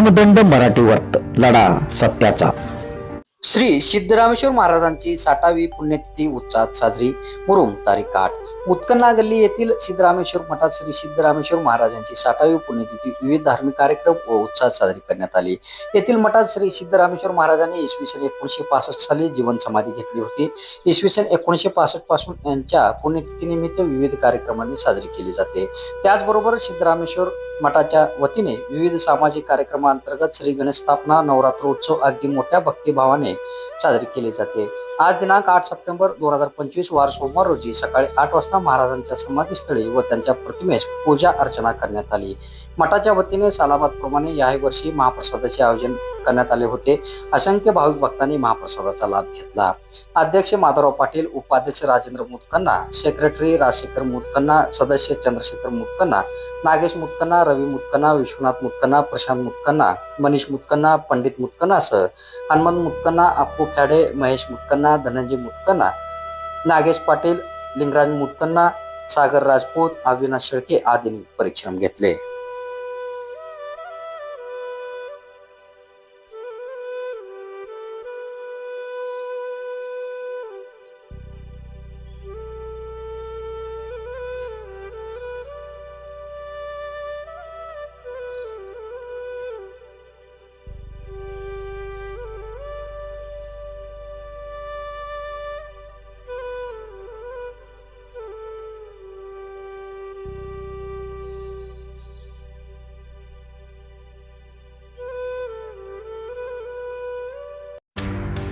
दंड मराठी वर्त लढा सत्याचा. श्री सिद्धरामेश्वर महाराजांची साठावी पुण्यतिथी उत्साहात साजरी. मुरुम तारीख आठ. मुतकन्ना गल्ली येथील सिद्धरामेश्वर मठात श्री सिद्धरामेश्वर महाराजांची साठावी पुण्यतिथी विविध धार्मिक कार्यक्रम व उत्साहात साजरी करण्यात आली. येथील मठात श्री सिद्धरामेश्वर महाराजांनी इसवी सन एकोणीशे पासष्ट साली जीवन समाधी घेतली होती. इसवी सन एकोणीशे पासष्टपासून यांच्या पुण्यतिथीनिमित्त विविध कार्यक्रमांनी साजरी केली जाते. त्याचबरोबर सिद्धरामेश्वर मठाच्या वतीने विविध सामाजिक कार्यक्रमांतर्गत श्री गणेश स्थापना नवरात्र उत्सव अगदी मोठ्या भक्तिभावाने साजरी केली जाते. आज दिनांक आठ सप्टेंबर दोन हजार पंचवीस वार सोमवार रोजी सकाळी आठ वाजता महाराजांच्या समाधीस्थळी व त्यांच्या प्रतिमेस पूजा अर्चना करण्यात आली. मठाच्या वतीने सालाबादप्रमाणे याही वर्षी महाप्रसादाचे आयोजन करण्यात आले होते. असंख्य भाविक भक्तांनी महाप्रसादाचा लाभ घेतला. अध्यक्ष माधवराव पाटील उपाध्यक्ष राजेंद्र मुतकन्ना सेक्रेटरी राजशेखर मुतकन्ना सदस्य चंद्रशेखर मुतकन्ना नागेश मुतकन्ना रवी मुतकन्ना विश्वनाथ मुतकन्ना प्रशांत मुतकन्ना मनीष मुतकन्ना पंडित मुतकन्नासह हनुमंत मुतकन्ना अप्पू खेडे महेश मुतकन्ना धनंजय मुतकन्ना नागेश पाटील लिंगराज मुतकन्ना सागर राजपूत अविनाश शेळके आदींनी परिश्रम घेतले.